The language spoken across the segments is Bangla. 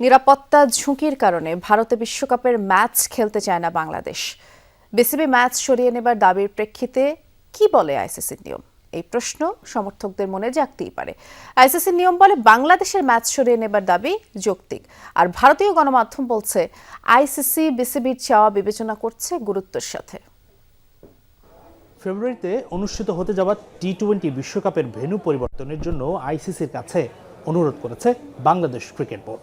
নিরাপত্তা ঝুঁকির কারণে ভারতে বিশ্বকাপের ম্যাচ খেলতে চায় না বাংলাদেশ। বিসিবি ম্যাচ সরিয়ে নেবার দাবির প্রেক্ষিতে কি বলে আইসিসির নিয়ম? এই প্রশ্ন সমর্থকদের মনে জাগতেই পারে। আইসিসির নিয়ম বলে বাংলাদেশের ম্যাচ সরিয়ে নেবার দাবি যৌক্তিক। আর ভারতীয় গণমাধ্যম বলছে, আইসিসি বিসিবির চাওয়া বিবেচনা করছে গুরুত্বের সাথে। ফেব্রুয়ারিতে অনুষ্ঠিত হতে যাওয়া টি টোয়েন্টি বিশ্বকাপের ভেন্যু পরিবর্তনের জন্য আইসিসির কাছে অনুরোধ করেছে বাংলাদেশ ক্রিকেট বোর্ড।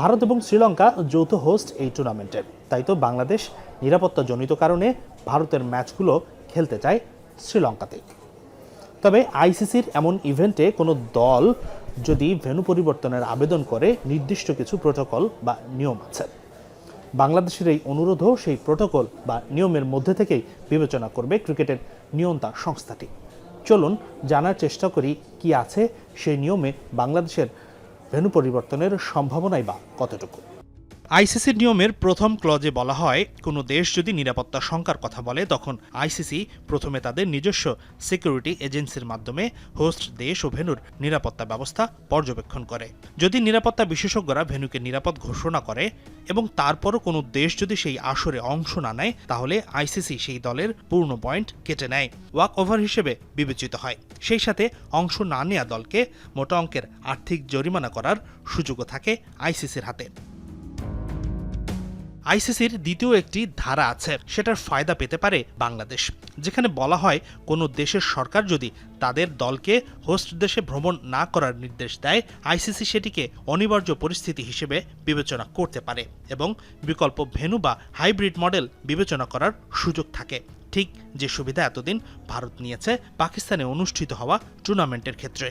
ভারত এবং শ্রীলঙ্কা যৌথ হোস্ট এই টুর্নামেন্টের তাই তো বাংলাদেশ নিরাপত্তাজনিত কারণে ভারতের ম্যাচগুলো খেলতে চায় শ্রীলঙ্কাতে। তবে আইসিসির এমন ইভেন্টে কোনো দল যদি ভেন্যু পরিবর্তনের আবেদন করে, নির্দিষ্ট কিছু প্রোটোকল বা নিয়ম আছে। বাংলাদেশের এই অনুরোধও সেই প্রোটোকল বা নিয়মের মধ্যে থেকেই বিবেচনা করবে ক্রিকেটের নিয়ন্তা সংস্থাটি। চলুন জানার চেষ্টা করি কি আছে সেই নিয়মে বাংলাদেশের ভেন্যু পরিবর্তনের সম্ভাবনাই বা কতটুকু? আইসিসির নিয়মের প্রথম ক্লজে বলা হয়, কোনো দেশ যদি নিরাপত্তা শঙ্কার কথা বলে, তখন আইসিসি প্রথমে তাদের নিজস্ব সিকিউরিটি এজেন্সির মাধ্যমে হোস্ট দেশ ও ভেনুর নিরাপত্তা ব্যবস্থা পর্যবেক্ষণ করে। যদি নিরাপত্তা বিশেষজ্ঞরা ভেনুকে নিরাপদ ঘোষণা করে এবং তারপরও কোনো দেশ যদি সেই আসরে অংশ না নেয়, তাহলে আইসিসি সেই দলের পূর্ণ পয়েন্ট কেটে নেয় ওয়াক ওভার হিসেবে বিবেচিত হয়। সেই সাথে অংশ না নেওয়া দলকে মোটা অঙ্কের আর্থিক জরিমানা করার সুযোগও থাকে আইসিসির হাতে। আইসিসির দ্বিতীয় একটি ধারা আছে, সেটার ফায়দা পেতে পারে বাংলাদেশ। যেখানে বলা হয়, কোনো দেশের সরকার যদি তাদের দলকে হোস্ট দেশে ভ্রমণ না করার নির্দেশ দেয়, আইসিসি সেটিকে অনিবার্য পরিস্থিতি হিসেবে বিবেচনা করতে পারে এবং বিকল্প ভেনু বা হাইব্রিড মডেল বিবেচনা করার সুযোগ থাকে। ঠিক যে সুবিধা এতদিন ভারত নিয়েছে, পাকিস্তানে অনুষ্ঠিত হওয়া টুর্নামেন্টের ক্ষেত্রে।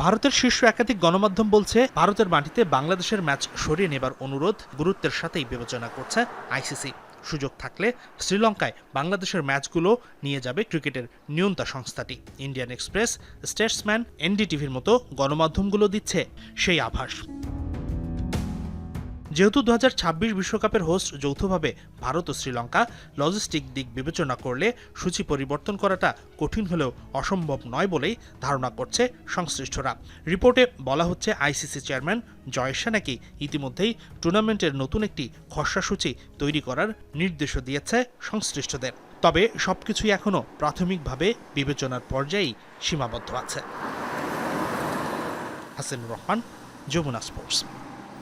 ভারতের শীর্ষ একাধিক গণমাধ্যম বলছে, ভারতের মাটিতে বাংলাদেশের ম্যাচ সরিয়ে নেবার অনুরোধ গুরুত্বের সাথেই বিবেচনা করছে আইসিসি। সুযোগ থাকলে শ্রীলঙ্কায় বাংলাদেশের ম্যাচগুলো নিয়ে যাবে ক্রিকেটের নিয়ন্তা সংস্থাটি। ইন্ডিয়ান এক্সপ্রেস, স্টেটসম্যান, এনডিটিভির মতো গণমাধ্যমগুলো দিচ্ছে সেই আভাস। যেহেতু দু বিশ্বকাপের হোস্ট যৌথভাবে ভারত ও শ্রীলঙ্কা লজিস্টিক দিক বিবেচনা করলে সূচি পরিবর্তন করাটা কঠিন হলেও অসম্ভব নয় বলেই ধারণা করছে সংশ্লিষ্টরা। রিপোর্টে বলা হচ্ছে আইসিসি চেয়ারম্যান জয়েশা নাকি ইতিমধ্যেই টুর্নামেন্টের নতুন একটি খসড়া সূচি তৈরি করার নির্দেশও দিয়েছে সংশ্লিষ্টদের। তবে সবকিছুই এখনও প্রাথমিকভাবে বিবেচনার পর্যায়েই সীমাবদ্ধ আছে। হাসিনুর রহমান, যমুনা স্পোর্টস।